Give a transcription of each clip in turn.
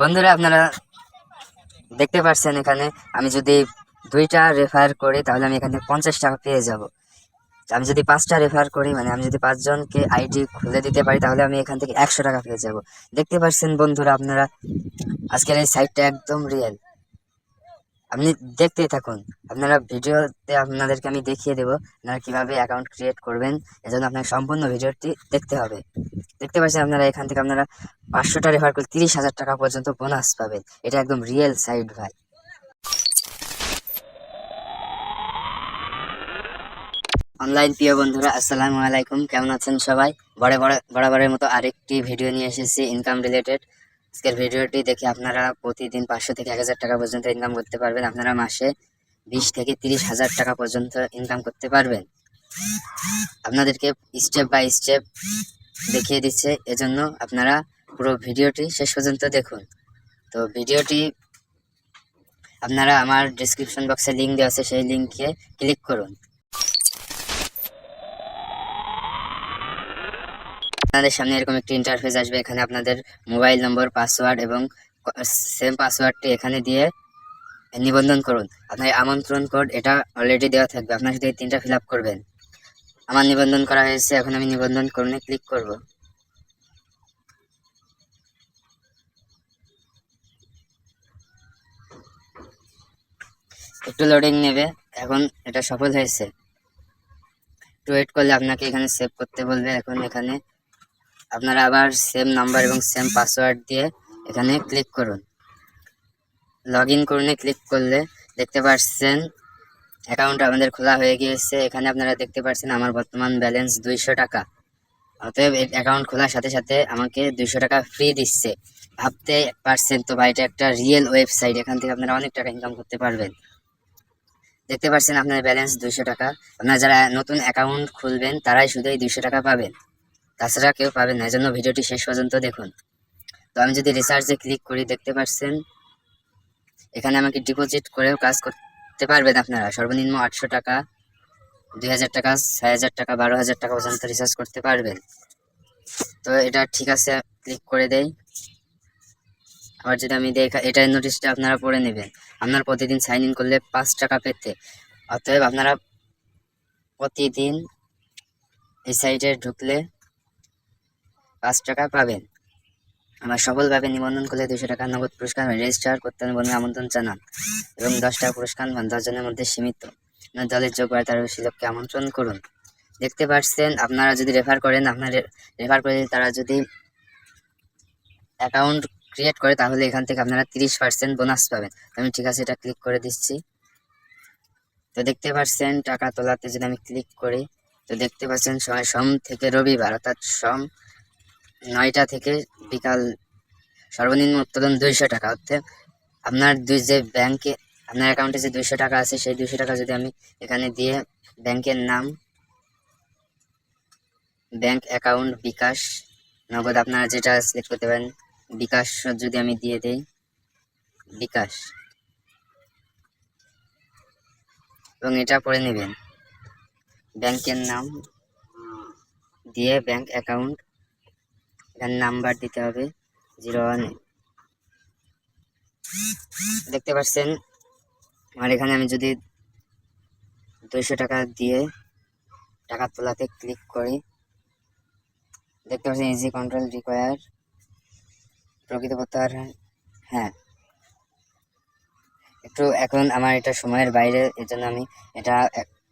বন্ধুরা, আপনারা দেখতে পাচ্ছেন এখানে আমি যদি দুইটা রেফার করি, তাহলে আমি এখানে পঞ্চাশ টাকা পেয়ে যাব। আমি যদি পাঁচটা রেফার করি মানে আমি যদি পাঁচজনকে আইডি খুলে দিতে পারি, তাহলে আমি এখান থেকে একশো টাকা পেয়ে যাব। দেখতে পাচ্ছেন বন্ধুরা, আপনারা আজকের এই সাইটটা একদম রিয়েল আপনি দেখতেই থাকুন। আপনারা ভিডিওতে আপনাদেরকে আমি দেখিয়ে দেবো আপনারা কীভাবে অ্যাকাউন্ট ক্রিয়েট করবেন। এজন্য আপনাকে সম্পূর্ণ ভিডিওটি দেখতে হবে। দেখতে পাচ্ছেন আপনারা এখান থেকে আপনারা পাঁচশোটা রেফার করলে তিরিশ হাজার টাকা পর্যন্ত বোনাস পাবেন। এটা একদম রিয়েল সাইড ভাই। অনলাইন প্রিয় বন্ধুরা, আসসালামু আলাইকুম। কেমন আছেন সবাই? বড় বড়, বরাবরের মতো আরেকটি ভিডিও নিয়ে এসেছি ইনকাম রিলেটেড আজকের ভিডিওটি দেখে আপনারা প্রতিদিন পাঁচশো থেকে এক হাজার টাকা পর্যন্ত ইনকাম করতে পারবেন। আপনারা মাসে বিশ থেকে তিরিশ হাজার টাকা পর্যন্ত ইনকাম করতে পারবেন। আপনাদেরকে স্টেপ বাই স্টেপ দেখিয়ে দিচ্ছে। এজন্য আপনারা পুরো ভিডিওটি শেষ পর্যন্ত দেখুন। তো ভিডিওটি আপনারা আমার ডিসক্রিপশন বক্সে লিঙ্ক দেওয়া আছে, সেই লিঙ্কে ক্লিক করুন। আপনাদের সামনে এরকম একটি ইন্টারফেস আসবে। এখানে আপনাদের মোবাইল নম্বর পাসওয়ার্ড এবং সেম পাসওয়ার্ডটি এখানে দিয়ে নিবন্ধন করুন। আপনার আমন্ত্রণ কোড এটা অলরেডি দেওয়া থাকবে। আপনার শুধু এই তিনটা ফিল করবেন, আমার নিবন্ধন করা হয়েছে। এখন আমি নিবন্ধন করণে ক্লিক করব। একটু লোডিং নেবে। এখন এটা সফল হয়েছে। একটু ওয়েট করলে আপনাকে এখানে সেভ করতে বলবে। এখন এখানে আপনারা আবার সেম নাম্বার এবং সেম পাসওয়ার্ড দিয়ে এখানে ক্লিক করুন। লগ ইন করুন ক্লিক করলে দেখতে পাচ্ছেন অ্যাকাউন্ট আমাদের খোলা হয়ে গিয়েছে। এখানে আপনারা দেখতে পাচ্ছেন আমার বর্তমান ব্যালেন্স দুইশো টাকা। অতএব অ্যাকাউন্ট খোলার সাথে সাথে আমাকে দুইশো টাকা ফ্রি দিচ্ছে। ভাবতে পারছেন তো ভাই, এটা একটা রিয়েল ওয়েবসাইট এখান থেকে আপনারা অনেক টাকা ইনকাম করতে পারবেন। দেখতে পাচ্ছেন আপনার ব্যালেন্স দুইশো টাকা। আপনারা যারা নতুন অ্যাকাউন্ট খুলবেন, তারাই শুধু এই দুইশো টাকা পাবেন। তাছাড়া কেউ পাবেন না, এজন্য ভিডিওটি শেষ পর্যন্ত দেখুন। তো আমি যদি রিসার্চে ক্লিক করি, দেখতে পাচ্ছেন এখানে আমাকে ডিপোজিট করেও কাজ করতে পারবেন আপনারা। সর্বনিম্ন আটশো টাকা, দুই হাজার টাকা, ছয় হাজার টাকা, বারো হাজার টাকা পর্যন্ত রিচার্জ করতে পারবেন। তো এটা ঠিক আছে ক্লিক করে দেই। আবার যদি আমি দেখ এটার নোটিশটা আপনারা পড়ে নেবেন। আপনার প্রতিদিন সাইন ইন করলে পাঁচ টাকা পেতে। অতএব আপনারা প্রতিদিন এই সাইটে ঢুকলে পাঁচ টাকা পাবেন। আমার সফলভাবে নিবন্ধন করলে দুশো টাকা নগদ পুরস্কার রেজিস্টার করতে বন্ধু আমন্ত্রণ জানান এবং দশ টাকা পুরস্কার পান দশ জনের মধ্যে সীমিত। আপনার দলের যোগ হয় তার বেশি লোককে আমন্ত্রণ করুন। দেখতে পাচ্ছেন, আপনারা যদি রেফার করেন, আপনার রেফার করে তারা যদি অ্যাকাউন্ট ক্রিয়েট করে, তাহলে এখান থেকে আপনারা তিরিশ পার্সেন্ট বোনাস পাবেন। আমি ঠিক আছে, এটা ক্লিক করে দিচ্ছি। তো দেখতে পাচ্ছেন, টাকা তোলাতে যদি আমি ক্লিক করি, তো দেখতে পাচ্ছেন সোম থেকে রবিবার, অর্থাৎ সোম নয়টা থেকে বিকাল সর্বনিম্ন উত্তোলন দুইশো টাকা। অর্থাৎ আপনার দুই যে ব্যাংকে, আপনার অ্যাকাউন্টে যে দুইশো টাকা আছে, সেই দুইশো টাকা যদি আমি এখানে দিয়ে ব্যাংকের নাম, ব্যাংক অ্যাকাউন্ট বিকাশ, নগদ আপনারা যেটা সিলেক্ট করতে পারেন, বিকাশ যদি আমি দিয়ে দেই, বিকাশ। এবং এটা পড়ে নেবেন। ব্যাংকের নাম দিয়ে ব্যাংক অ্যাকাউন্ট এখানে নাম্বার দিতে হবে, জিরো ওয়ান দেখতে পাচ্ছেন, আমার এখানে আমি যদি দুইশো টাকা দিয়ে টাকা তোলাতে ক্লিক করি, দেখতে পাচ্ছেন ইজি কন্ট্রোল রিকোয়ার প্রকৃতপত্র আর হ্যাঁ। একটু এখন আমার এটা সময়ের বাইরে, এর জন্য আমি এটা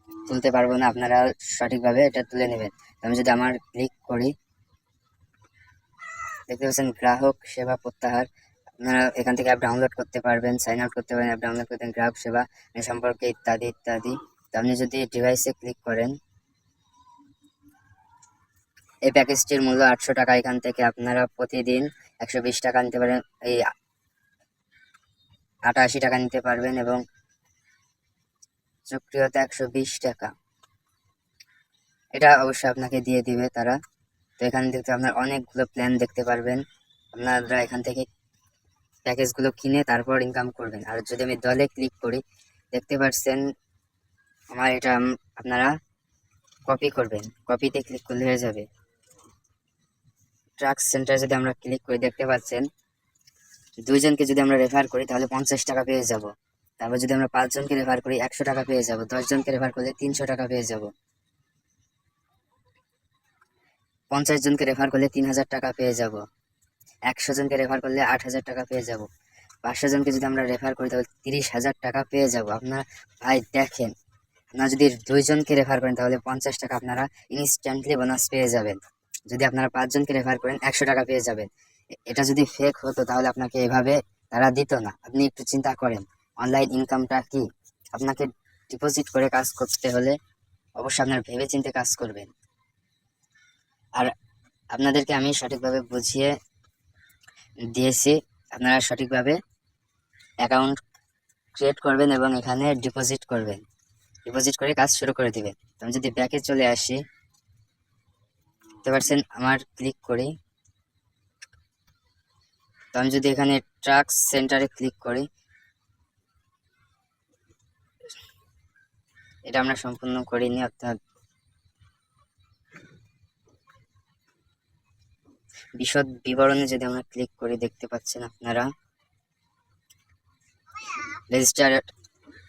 তুলতে পারব না, আপনারা সঠিকভাবে এটা তুলে নেবেন। আমি যদি আমার ক্লিক করি দেখতে পাচ্ছেন গ্রাহক সেবা প্রত্যাহার। আপনারা এখান থেকে অ্যাপ ডাউনলোড করতে পারবেন সাইন আউট করতে পারেন অ্যাপ ডাউনলোড করতে গ্রাহক সেবা সম্পর্কে ইত্যাদি ইত্যাদি। তো আপনি যদি ডিভাইসে ক্লিক করেন, এই প্যাকেজটির মূল্য আটশো টাকা। এখান থেকে আপনারা প্রতিদিন একশো বিশ টাকা নিতে পারেন, এই আটাশি টাকা নিতে পারবেন এবং সক্রিয়তা একশো বিশ টাকা। এটা অবশ্যই আপনাকে দিয়ে দিবে তারা। তো এখান থেকে আপনার অনেকগুলো প্ল্যান দেখতে পারবেন। আপনারা এখান থেকে প্যাকেজগুলো কিনে তারপর ইনকাম করবেন। আর যদি আমি দলে ক্লিক করি, দেখতে পাচ্ছেন আমার এটা আপনারা কপি করবেন। কপিতে ক্লিক করলে হয়ে যাবে। ট্রাক সেন্টার যদি আমরা ক্লিক করে, দেখতে পাচ্ছেন দুইজনকে যদি আমরা রেফার করি, তাহলে পঞ্চাশ টাকা পেয়ে যাব। তারপর যদি আমরা পাঁচজনকে রেফার করি, একশো টাকা পেয়ে যাব। দশজনকে রেফার করলে তিনশো টাকা পেয়ে যাব। পঞ্চাশ জনকে রেফার করলে তিন হাজার টাকা পেয়ে যাব। একশো জনকে রেফার করলে আট হাজার টাকা পেয়ে যাব। পাঁচশো জনকে যদি আমরা রেফার করি, তাহলে তিরিশ হাজার টাকা পেয়ে যাব। আপনারা, ভাই, দেখেন। আপনারা যদি দুইজনকে রেফার করেন, তাহলে পঞ্চাশ টাকা আপনারা ইনস্ট্যান্টলি বোনাস পেয়ে যাবেন। যদি আপনারা পাঁচজনকে রেফার করেন, একশো টাকা পেয়ে যাবেন। এটা যদি ফেক হতো, তাহলে আপনাকে এভাবে তারা দিত না। আপনি একটু চিন্তা করেন অনলাইন ইনকামটা কি? আপনাকে ডিপোজিট করে কাজ করতে হলে অবশ্যই আপনার ভেবে চিন্তে কাজ করবেন। আর আপনাদেরকে আমি সঠিকভাবে বুঝিয়ে দিয়েছি। আপনারা সঠিকভাবে অ্যাকাউন্ট ক্রিয়েট করবেন এবং এখানে ডিপোজিট করবেন। ডিপোজিট করে কাজ শুরু করে দিবেন। তো আমি যদি ব্যাকে চলে আসি, বুঝতে পারছেন? আমার ক্লিক করি। তো আমি যদি এখানে ট্রাক সেন্টারে ক্লিক করি, এটা আমরা সম্পূর্ণ করিনি, অর্থাৎ বিশদ বিবরণে যদি আমরা ক্লিক করি দেখতে পাচ্ছেন আপনারা। রেজিস্টার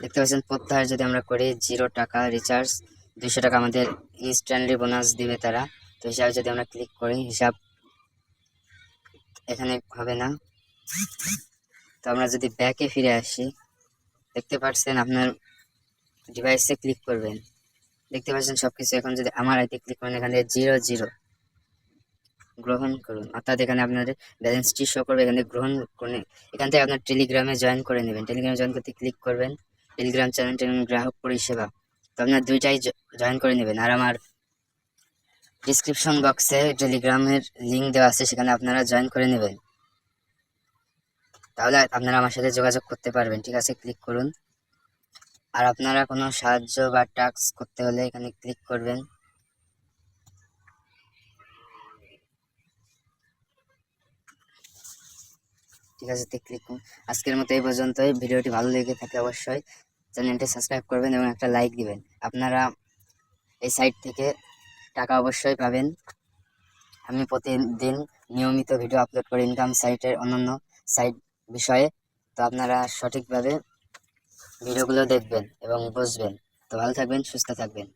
দেখতে পাচ্ছেন প্রত্যাহার যদি আমরা করি জিরো টাকা রিচার্জ দুইশো টাকা আমাদের ইনস্ট্যান্টলি বোনাস দিবে তারা। তো হিসাবে যদি আমরা ক্লিক করি, হিসাব এখানে হবে না। তো আমরা যদি ব্যাকে ফিরে আসি, দেখতে পাচ্ছেন আপনার ডিভাইসে ক্লিক করবেন। দেখতে পাচ্ছেন সবকিছু এখন যদি আমার আইতে ক্লিক করেন, এখানে জিরো জিরো গ্রহণ করুন। অর্থাৎ এখানে আপনাদের ব্যালেন্সটি শো করবে, এখানে গ্রহণ করে এখান থেকে আপনার টেলিগ্রামে জয়েন করে নেবেন। টেলিগ্রামে জয়েন করতে ক্লিক করবেন। টেলিগ্রাম চ্যানেল টেলিগ্রাম গ্রাহক পরিষেবা। তো আপনার দুইটাই জয়েন করে নেবেন। আর আমার ডিসক্রিপশন বক্সে টেলিগ্রামের লিঙ্ক দেওয়া আছে, সেখানে আপনারা জয়েন করে নেবেন। তাহলে আপনারা আমার সাথে যোগাযোগ করতে পারবেন। ঠিক আছে ক্লিক করুন। আর আপনারা কোনো সাহায্য বা টাস্ক করতে হলে এখানে ক্লিক করবেন। ঠিক আছে ক্লিক করুন আজকের মতো এই পর্যন্তই। ভিডিওটি ভালো লেগে থাকে অবশ্যই, চ্যানেলটি সাবস্ক্রাইব করবেন এবং একটা লাইক দিবেন। আপনারা এই সাইট থেকে টাকা অবশ্যই পাবেন। আমি প্রতিদিন নিয়মিত ভিডিও আপলোড করি ইনকাম সাইটের অন্যান্য সাইট বিষয়ে। তো আপনারা সঠিকভাবে ভিডিওগুলো দেখবেন এবং বুঝবেন। তো ভালো থাকবেন, সুস্থ থাকবেন।